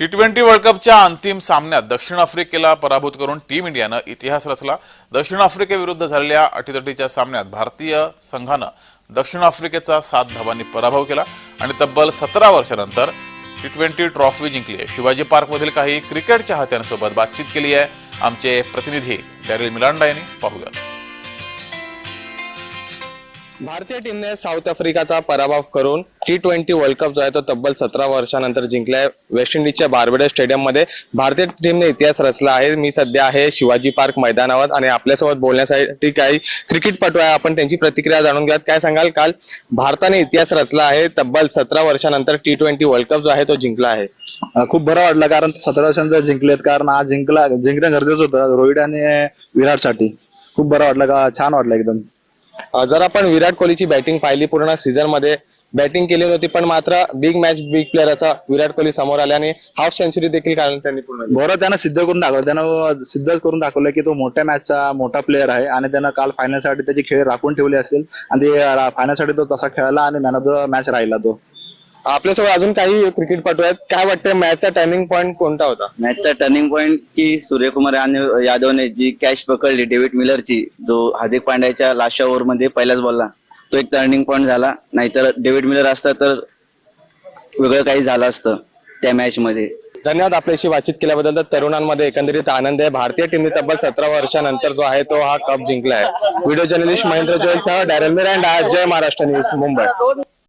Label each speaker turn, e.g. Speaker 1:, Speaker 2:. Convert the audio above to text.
Speaker 1: T twenty world कपच्या अंतिम सामन्यात दक्षिण आफ्रिकेला पराभूत करून टीम इंडियानं इतिहास रचला. दक्षिण आफ्रिकेविरुद्ध झालेल्या अटीतटीच्या सामन्यात भारतीय संघानं दक्षिण आफ्रिकेचा सात धावांनी पराभव केला आणि तब्बल सतरा वर्षानंतर टी ट्वेंटी ट्रॉफी जिंकली आहे. शिवाजी पार्कमधील काही क्रिकेट चाहत्यांसोबत बातचीत केली आहे. आमचे प्रतिनिधी डॅरिल मिलांडा यांनी पाहूया.
Speaker 2: भारतीय टीमने साऊथ आफ्रिकाचा पराभव करून टी ट्वेंटी वर्ल्ड कप जो आहे तो तब्बल सतरा वर्षानंतर जिंकलाय. वेस्ट इंडिजच्या बार्बेडस स्टेडियममध्ये भारतीय टीमने इतिहास रचला आहे. मी सध्या आहे शिवाजी पार्क मैदानावर आणि आपल्यासोबत बोलण्यासाठी काही क्रिकेटपटू आहे. आपण त्यांची प्रतिक्रिया जाणून घ्यात काय सांगाल? काल भारताने इतिहास रचला आहे. तब्बल सतरा वर्षानंतर टी ट्वेंटी वर्ल्ड कप जो आहे तो जिंकला आहे.
Speaker 3: खूप बरं वाटलं कारण सतरा वर्षांचं जिंकलेत. कारण आज जिंकला जिंकणं गरजेचं होतं रोहित आणि विराटसाठी. खूप बरं वाटलं का? छान वाटलं एकदम.
Speaker 2: जर आपण विराट कोहलीची बॅटिंग पाहिली पूर्ण सीझनमध्ये बॅटिंग केली नव्हती पण मात्र बिग मॅच बिग प्लेअरचा विराट कोहली समोर आले आणि हाफ सेंचुरी देखील काढून त्यांनी पूर्ण
Speaker 3: बरं त्यानं सिद्ध करून दाखवलं त्यानं सिद्धच करून दाखवलं की तो मोठ्या मॅचचा मोठा प्लेअर आहे आणि त्यानं काल फायनलसाठी त्याची खेळ राखून ठेवले असेल आणि फायनलसाठी तो तसा खेळला आणि मॅन ऑफ द मॅच राहिला तो.
Speaker 2: आपल्यासोबत अजून काही क्रिकेटपटू आहेत काय वाटतं मॅचचा टर्निंग पॉईंट कोणता होता?
Speaker 4: मॅचचा टर्निंग पॉइंट की सूर्यकुमार याने- यादवने जी कॅच पकडली डेव्हिड मिलरची जो हार्दिक पांड्याच्या लास्ट ओव्हरमध्ये पहिल्याच बॉलला तो एक टर्निंग पॉइंट झाला. नाहीतर डेव्हिड मिलर असता तर वेगळं काही झालं असतं त्या मॅच मध्ये.
Speaker 2: धन्यवाद आपल्याशी बातचीत केल्याबद्दल. तर तरुणांमध्ये एकंदरीत आनंद आहे. भारतीय टीमने तब्बल सतरा वर्षानंतर जो आहे तो हा कप जिंकला आहे व्हिडिओ जर्नलिस्ट महेंद्र जोयलसह डॅरल मिरांडा. जय महाराष्ट्र न्यूज मुंबई.